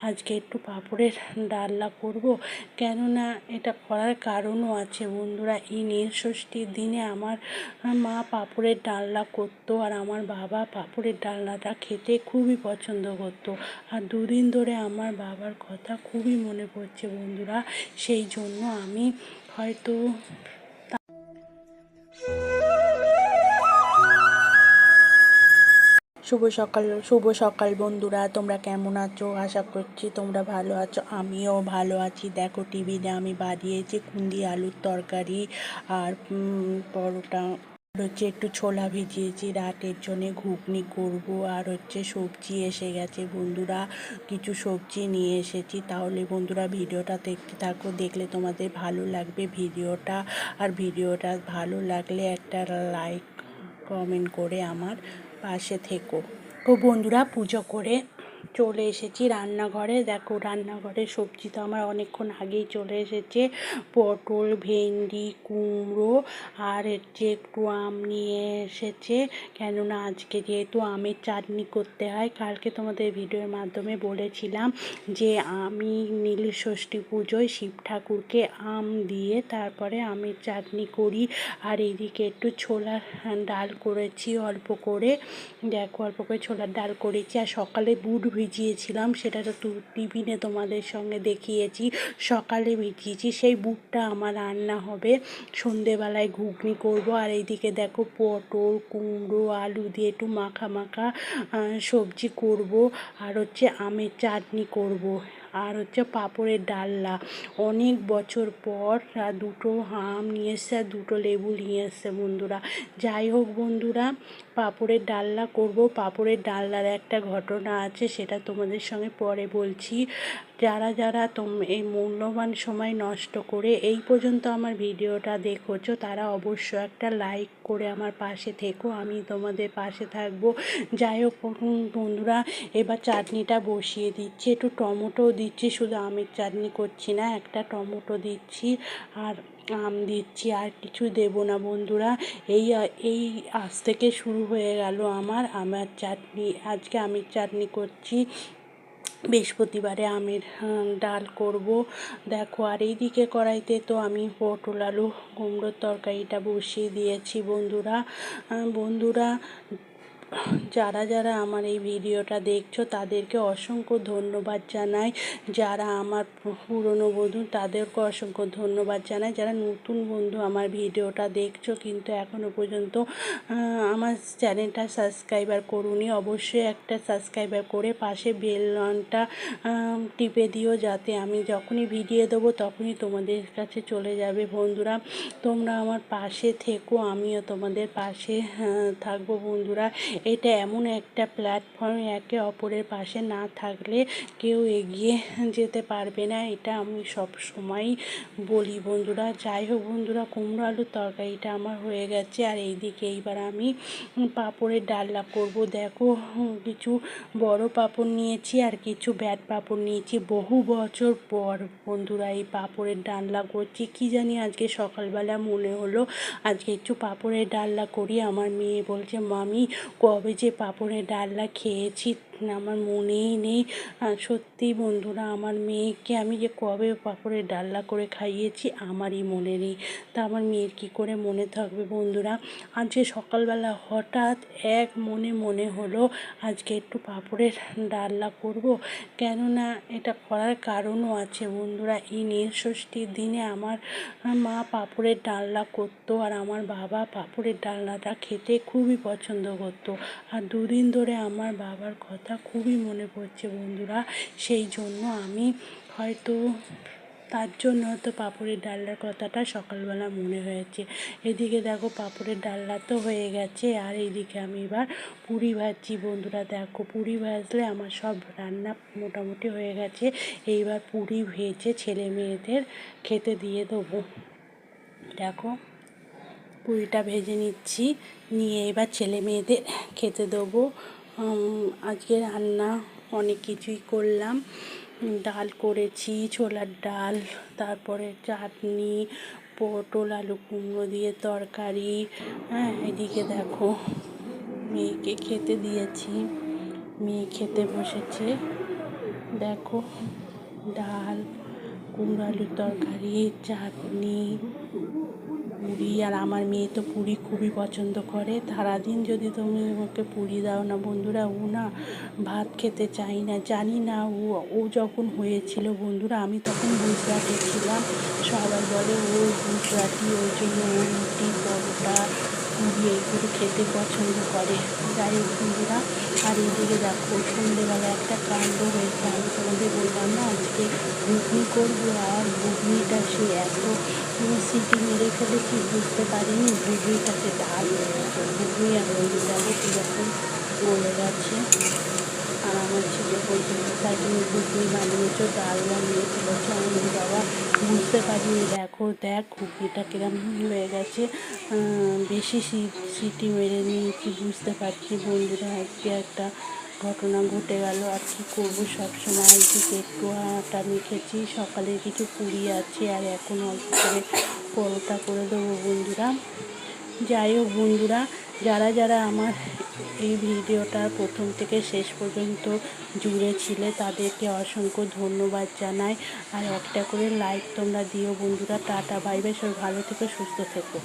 আজকে একটু পাঁপড়ের ডালনা করব। কেননা এটা করার কারণও আছে বন্ধুরা। এই নীল ষষ্ঠীর দিনে আমার মা পাঁপড়ের ডালনা করতো আর আমার বাবা পাঁপড়ের ডালনাটা খেতে খুবই পছন্দ করতো। আর দুদিন ধরে আমার বাবার কথা খুবই মনে পড়ছে বন্ধুরা। সেই জন্য আমি হয়তো শুভ সকাল শুভ সকাল বন্ধুরা, তোমরা কেমন আছো? আশা করছি তোমরা ভালো আছো। আমিও ভালো আছি। দেখো, টিভিতে আমি বানিয়েছি কুন্দি আলুর তরকারি আর পরোটা। আর হচ্ছে একটু ছোলা ভিজিয়েছি। রাতের জন্য ঘুগনি করব। আর হচ্ছে সবজি এসে গেছে বন্ধুরা। কিছু সবজি নিয়ে এসেছি। তাহলে বন্ধুরা ভিডিওটা দেখতে থাকো। দেখলে তোমাদের ভালো লাগবে ভিডিওটা। আর ভিডিওটা ভালো লাগলে একটা লাইক, কমেন্ট করে আমার পাশে থেকো। তো বন্ধুরা পুজো করে চলে এসেছি রান্নাঘরে। দেখো রান্নাঘরে সবজি তো আমার অনেকক্ষণ আগেই চলে এসেছে। পটল, ভেন্ডি, কুমড়ো আর হচ্ছে একটু আম নিয়ে এসেছে। কেননা আজকে যেহেতু আমের চাটনি করতে হয়, কালকে তোমাদের ভিডিওর মাধ্যমে বলেছিলাম যে আমি নীল ষষ্ঠী পুজোয় শিব ঠাকুরকে আম দিয়ে তারপরে আমের চাটনি করি। আর এদিকে একটু ছোলার ডাল করেছি অল্প করে। দেখো অল্প করে ছোলার ডাল করেছি। আর সকালে বুট ভিজিয়েছিলাম, সেটা তো টিফিনে তোমাদের সঙ্গে দেখিয়েছি, সকালে ভিজিয়েছি, সেই বুটটা আমার রান্না হবে। সন্ধেবেলায় ঘুগনি করব, আর এইদিকে দেখো পটল, কুমড়ো, আলু দিয়ে একটু মাখা মাখা সবজি করব, আর হচ্ছে আমের চাটনি করব। আর হচ্ছে পাঁপড়ের ডাল্লা অনেক বছর পর দুটো হাম নিয়ে এসছে আর দুটো লেবু নিয়ে এসছে বন্ধুরা। যাই হোক বন্ধুরা, পাপড়ের ডাল্লা করব। পাপড়ের ডাল্লার একটা ঘটনা আছে, সেটা তোমাদের সঙ্গে পরে বলছি। যারা যারা তোম, এই মূল্যবান সময় নষ্ট করে এই পর্যন্ত আমার ভিডিওটা দেখোছো, তারা অবশ্য একটা লাইক করে আমার পাশে থেকো। আমি তোমাদের পাশে থাকব। যাই হোক বন্ধুরা, এবার চাটনিটা বসিয়ে দিচ্ছি। একটু টমেটো দিচ্ছি, শুধু আমের চাটনি করছি না, একটা টমেটো দিচ্ছি আর আম দিচ্ছি, আর কিছু দেবো না বন্ধুরা। এই এই আজ থেকে শুরু হয়ে গেল আমার আমের চাটনি। আজকে আমের চাটনি করছি। বৃহস্পতিবারে আমের ডাল করব। দেখো, আর এইদিকে কড়াইতে তো আমি পটল, আলু, কুমড়োর তরকারিটা বসিয়ে দিয়েছি বন্ধুরা। বন্ধুরা যারা যারা আমার এই ভিডিওটা দেখছ, তাদেরকে অসংখ্য ধন্যবাদ জানাই। যারা আমার পুরনো বন্ধু, তাদেরকে অসংখ্য ধন্যবাদ জানাই। যারা নতুন বন্ধু আমার ভিডিওটা দেখছ, কিন্তু এখনও পর্যন্ত আমার চ্যানেলটা সাবস্ক্রাইবার করুনি, অবশ্যই একটা সাবস্ক্রাইবার করে পাশে বেল লনটা টিপে দিও, যাতে আমি যখনই ভিডিও দেবো, তখনই তোমাদের কাছে চলে যাবে। বন্ধুরা, তোমরা আমার পাশে থেকো, আমিও তোমাদের পাশে থাকব। বন্ধুরা এটা এমন একটা প্ল্যাটফর্ম একে অপরের পাশে না থাকলে কেউ এগিয়ে যেতে পারবে না। এটা আমি সব সময় বলি বন্ধুরা। যাই হোক বন্ধুরা, কুমড়ো আলুর তরকারিটা আমার হয়ে গেছে। আর এইদিকে এইবার আমি পাঁপড়ের ডালনা করব। দেখো, কিছু বড় পাঁপড় নিয়েছি আর কিছু ব্যাট পাঁপড় নিয়েছি। বহু বছর পর বন্ধুরা এই পাঁপড়ের ডালনা করছি। কি জানি আজকে সকালবেলা মনে হলো, আজকে একটু পাঁপড়ের ডালনা করি। আমার মেয়ে বলছে, মামি কবে যে পাঁপড়ের ডালনা খেয়েছি আমার মনেই নেই। সত্যি বন্ধুরা, আমার মেয়েকে আমি যে কবে পাঁপড়ের ডালনা করে খাইয়েছি, আমারই মনে নেই। তা আমার মেয়ের কী করে মনে থাকবে বন্ধুরা? আজকে সকালবেলা হঠাৎ এক মনে মনে হলো, আজকে একটু পাঁপড়ের ডালনা করব, কেননা এটা করার কারণও আছে বন্ধুরা। এই নীল ষষ্ঠীর দিনে আমার মা পাঁপড়ের ডালনা করতো আর আমার বাবা পাঁপড়ের ডালনাটা খেতে খুবই পছন্দ করতো। আর দুদিন ধরে আমার বাবার কথা খুবই মনে পড়ছে বন্ধুরা। সেই জন্য আমি হয়তো তার জন্য হয়তো পাঁপড়ের ডালনার কথাটা সকালবেলা মনে হয়েছে। এদিকে দেখো পাঁপড়ের ডালনা তো হয়ে গেছে, আর এইদিকে আমি এবার পুরি ভাজছি বন্ধুরা। দেখো পুরি ভাজলে আমার সব রান্না মোটামুটি হয়ে গেছে। এইবার পুরি ভেজে ছেলে মেয়েদের খেতে দিয়ে দেবো। দেখো পুরিটা ভেজে নিচ্ছি, নিয়ে এবার ছেলে মেয়েদের খেতে দেবো। আজকে রান্না অনেক কিছুই করলাম। ডাল করেছি, ছোলার ডাল, তারপরে চাটনি, পটল, আলু কুমড়ো দিয়ে তরকারি। হ্যাঁ এদিকে দেখো মেয়েকে খেতে দিয়েছি। মেয়ে খেতে বসেছে। দেখো ডাল, কুমড়ো, আলুর তরকারি, চাটনি। পুরি, আর আমার মেয়ে তো পুরি খুবই পছন্দ করে। সারাদিন যদি তুমি ওকে পুরি দাও না, বন্ধুরা, ও না ভাত খেতে চাই না। জানি না ও ও যখন হয়েছিল, বন্ধুরা, আমি তখন গুজরাটে ছিলাম। সবাই বলে ও গুজরাটি, ওই জন্য ও রুটি, পরোটা পুরি এইগুলো খেতে পছন্দ করে। যাই হোক বন্ধুরা আর এদিকে দেখো সন্ধ্যেবেলা একটা কাণ্ড হয়েছে। আমি তোমাদের বললাম না, আজকে ঘুগনি করব আর ঘুগনিটা সে এত সিটি মেরে ফেলেছি, বুঝতে পারিনি। ঘুগনিটাতে ঢাল হয়ে গেছে ঘুগনি আর ওই দেখো কীরকম গলে গেছে। আর আমার ছেলে তুমি ঘুগনি বানিয়েছো ডাল বানিয়ে ফেলেছো আমি বাবা বুঝতে পারিনি। দেখো, দেখ, ঘুগনিটা কিরম হয়ে গেছে। বেশি সিটি মেরে নিয়েছি বুঝতে পারছি? বন্ধুরা, আজকে একটা ঘটনা ঘটে গেল। আর কি করব? সবসময় দিকে একটু আটা মেখেছি সকালে কিছু পুরি আছে, আর এখন অল্প করে পরোটা করে দেবো বন্ধুরা। যাই হোক বন্ধুরা, যারা যারা আমার এই ভিডিওটা প্রথম থেকে শেষ পর্যন্ত জুড়ে ছিলে। তাদেরকে অসংখ্য ধন্যবাদ জানাই। আর একটা করে লাইক তোমরা দিও বন্ধুরা। টাটা বাই সব ভালো থেকে, সুস্থ থেকো।